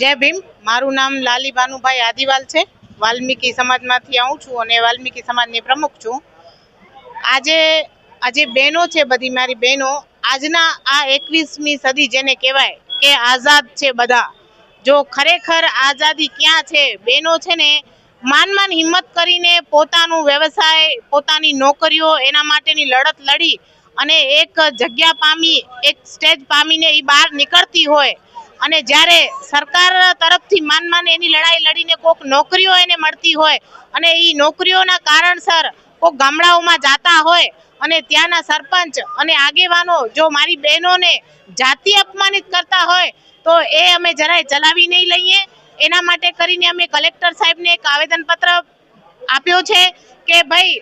જય ભીમ. મારું નામ લાલી ભાનુભાઈ આદિવાલ છે. વાલ્મીકી સમાજમાંથી આવું છું અને વાલ્મીકી સમાજની પ્રમુખ છું. આજે આજે બહેનો છે બધી મારી બહેનો. આજના આ એકવીસમી સદી જેને કહેવાય કે આઝાદ છે બધા. જો ખરેખર આઝાદી ક્યાં છે? બહેનો છે ને માન માન હિંમત કરીને પોતાનું વ્યવસાય, પોતાની નોકરીઓ એના માટેની લડત લડી અને એક જગ્યા પામી, એક સ્ટેજ પામીને એ બહાર નીકળતી હોય. અને જ્યારે સરકાર તરફથી માન માન એની લડાઈ લડીને કોક નોકરીઓ એને મળતી હોય અને એ નોકરીઓના કારણસર કોક ગામડાઓમાં જાતા હોય અને ત્યાંના સરપંચ અને આગેવાનો જો મારી બહેનોને જાતિ અપમાનિત કરતા હોય, તો એ અમે જરાય ચલાવી નહીં લઈએ. એના માટે કરીને અમે કલેક્ટર સાહેબને એક આવેદનપત્ર આપ્યો છે કે ભાઈ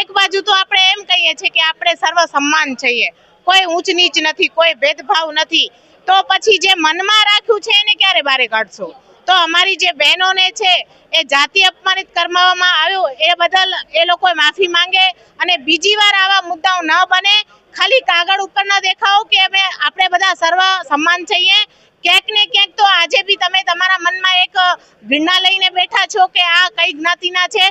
એક બાજુ તો આપણે એમ કહીએ છીએ કે આપણે સર્વ સન્માન છીએ. કોઈ ઊંચ નીચ નથી, કોઈ ભેદભાવ નથી. તો પછી જે મનમાં રાખ્યું છે એને ક્યારે બારે કાઢશો? તો અમારી જે બહેનોને છે, એ જાતિ અપમાનિત કરવામાં આવ્યું, એ બદલ એ લોકો માફી માંગે અને બીજી વાર આવા મુદ્દાઓ ન બને. ખાલી કાગળ ઉપર ન દેખાઓ કે અમે, આપણે બધા સર્વ સમાન છીએ. ક્યાંક ને ક્યાંક તો આજે બી તમે તમારા મનમાં એક ઘૃણા લઈને બેઠા છો કે આ કઈ જ્ઞાતિના છે.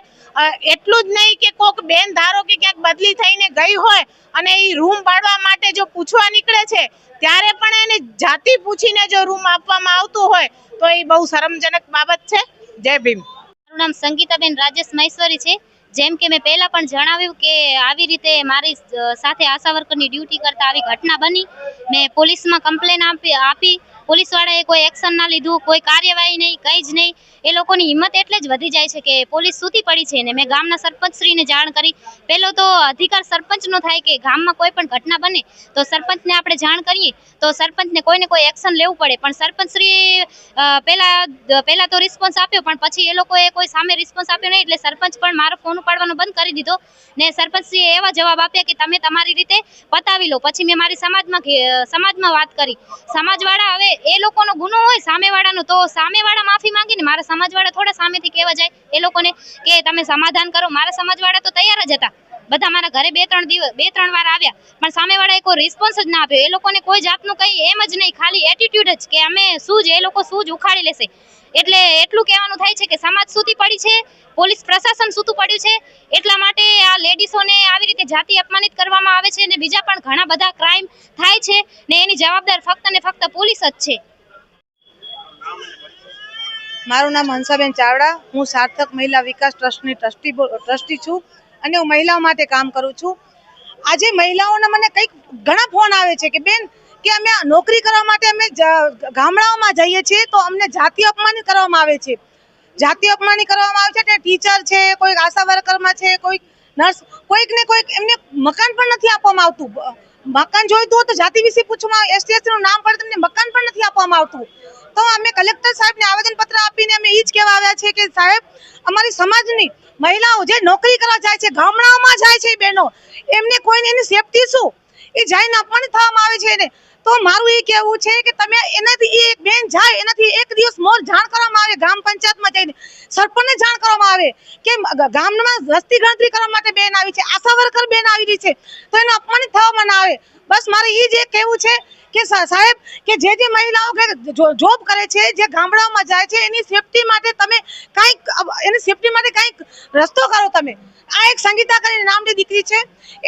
એટલું જ નહીં કે કોક બેન ધારો કે ક્યાંક બદલી થઈને ગઈ હોય અને એ રૂમ પાડવા માટે જો પૂછવા નીકળે છે, ત્યારે પણ એને જાતિ પૂછીને જો રૂમ આપવામાં આવતું હોય, તો એ બહુ શરમજનક બાબત છે. જય ભીમ. મારું નામ સંગીતાબેન રાજેશ મહેશ્વરી છે. જેમ કે મેં પહેલા પણ જણાવ્યું કે આવી રીતે મારી સાથે આશા વર્કરની ડ્યુટી કરતા આવી ઘટના બની. મેં પોલીસમાં કમ્પ્લેન આપી આપી પોલીસવાળાએ કોઈ એક્શન ના લીધું, કોઈ કાર્યવાહી નહીં, કંઈ જ નહીં. એ લોકોની હિંમત એટલે જ વધી જાય છે કે પોલીસ સૂતી પડી છે ને મેં ગામના સરપંચશ્રીને જાણ કરી. પહેલો તો અધિકાર સરપંચનો થાય કે ગામમાં કોઈ પણ ઘટના બને તો સરપંચને આપણે જાણ કરીએ. તો સરપંચને કોઈને કોઈ એક્શન લેવું પડે. પણ સરપંચશ્રી પહેલા, પહેલાં તો રિસ્પોન્સ આપ્યો, પણ પછી એ લોકોએ કોઈ સામે રિસ્પોન્સ આપ્યો નહીં એટલે સરપંચ પણ મારો ફોન ઉપાડવાનો બંધ કરી દીધો. ને સરપંચશ્રીએ એવા જવાબ આપ્યા કે તમે તમારી રીતે પતાવી લો. પછી મેં મારી સમાજમાં સમાજમાં વાત કરી. સમાજવાળા હવે એ લોકોનો ગુનો હોય સામેવાળાનો, તો સામેવાળા માફી માંગીને મારા સમાજવાળા થોડા સામેથી કહેવા જાય. એ લોકોને કે તમે સમાધાન કરો. મારા સમાજવાળા તો તૈયાર જ હતા. બધા મારા ઘરે બે ત્રણ દિવસ બે ત્રણ વાર આવ્યા. પણ સામેવાળાએ કોઈ રિસ્પોન્સ જ ના આપ્યો. એ લોકોને કોઈ જાતનું કંઈ એમ જ નહીં. ખાલી એટીટ્યુડ જ કે અમે શું જ એ લોકો શું જ ઉખાડી લેશે. એટલે એટલું કહેવાનું થાય છે કે સમાજ સૂતી પડી છે, પોલીસ પ્રશાસન સૂતું પડ્યું છે. એટલા માટે આ લેડીસોને આવી રીતે જાતિ અપમાનિત કરવામાં આવે છે અને બીજા પણ ઘણા બધા ક્રાઇમ થાય છે ને એની જવાબદાર ફક્ત ને ફક્ત પોલીસ જ છે. મારું નામ હંસાબેન ચાવડા. હું સાર્થક મહિલા વિકાસ ટ્રસ્ટની ટ્રસ્ટી ટ્રસ્ટી છું. અને હું મહિલાઓ માટે કામ કરું છું. આજે મહિલાઓને મને કંઈક ઘણા ફોન આવે છે કે, બેન, કે અમે નોકરી કરવા માટે અમે ગામડાઓમાં જઈએ છીએ તો અમને જાતિ અપમાનિત કરવામાં આવે છે. જાતિ અપમાનિત કરવામાં આવે છે તે ટીચર છે કોઈક આશા વર્કરમાં છે કોઈક નર્સ કોઈક ને કોઈક એમને મકાન પણ નથી આપવામાં આવતું. મકાન જોઈતું તો જાતિ વિશે પૂછવામાં આવે એસટી નું નામ પડે તમને મકાન પણ નથી આપવામાં આવતું. તો અમે કલેક્ટર સાહેબને આવેદનપત્ર આપીને અમે એ જ કહેવા આવ્યા છે કે સાહેબ, અમારી સમાજની મહિલાઓ જે નોકરી કરવા જાય છે, ગામડાઓમાં જાય છે બહેનો, એમને કોઈને એની સેફટી શું? એ જઈને અપમાનિત થવામાં આવે છે એને. તો મારું એ કહેવું છે કે તમે એનાથી એક બેન જાય, એનાથી એક દિવસ મોર જાણ કરવામાં આવે, ગ્રામ પંચાયતમાં જઈને. સરપંચને જાણ કરવામાં આવે કે ગામમાં વસ્તી ગણતરી કરવા માટે બેન આવી છે, આશા વર્કર બેન આવી રહી છે. તો એને અપમાનિત થવામાં ના આવે બસ મારે એ જ એક કહેવું છે કે સાહેબ, કે જે જે મહિલાઓ જોબ કરે છે, જે ગામડાઓમાં જાય છે, એની સેફટી માટે તમે કાંઈક એની સેફટી માટે કાંઈક રસ્તો કરો તમે. આ એક સંગીતા કરીને નામની દીકરી છે.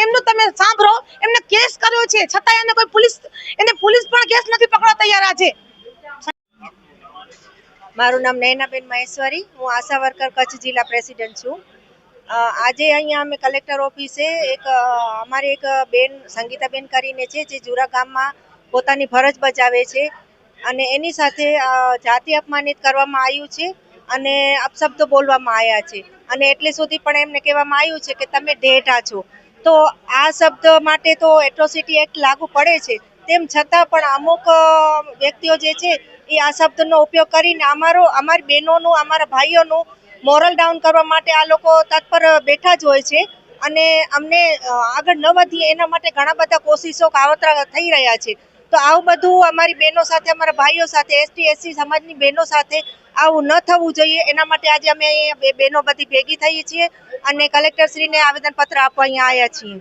એમનું તમે સાંભળો. એમને કેસ કર્યો છે. છતાં એને કોઈ પોલીસ એને પોલીસ પણ કેસ નથી પકડવા તૈયાર આજે. મારું નામ નયનાબેન મહેશ્વરી. હું આશા વર્કર કચ્છ જિલ્લા પ્રેસિડેન્ટ છું. આજે અહીંયા અમે કલેક્ટર ઓફિસે એક અમારી એક બેન સંગીતાબેન કરીને છે, જે જુરા ગામમાં પોતાની ફરજ બજાવે છે. અને એની સાથે જાતિ અપમાનિત કરવામાં આવ્યું છે. અને અપશબ્દો બોલવામાં આવ્યા છે. અને એટલે સુધી પણ એમને કહેવામાં આવ્યું છે કે તમે ઢેઢા છો. તો આ શબ્દ માટે તો એટ્રોસિટી એક્ટ લાગુ પડે છે. તેમ છતાં પણ અમુક વ્યક્તિઓ જે છે, એ આ શબ્દનો ઉપયોગ કરીને અમારો, અમારી બહેનોનું, અમારા ભાઈઓનું મોરલ ડાઉન કરવા માટે આ લોકો તત્પર બેઠા જ હોય છે. અને અમને આગળ ન વધીએ એના માટે ઘણા બધા કોશિશો કાવતરા થઈ રહ્યા છે. તો આવું બધું અમારી બહેનો સાથે, અમારા ભાઈઓ સાથે, એસટી, એસસી સમાજની બહેનો સાથે આવું ન થવું જોઈએ. એના માટે આજે અમે અહીંયા બહેનો બધી ભેગી થઈ છીએ અને કલેક્ટરશ્રીને આવેદનપત્ર આપવા અહીંયા આવ્યા છીએ.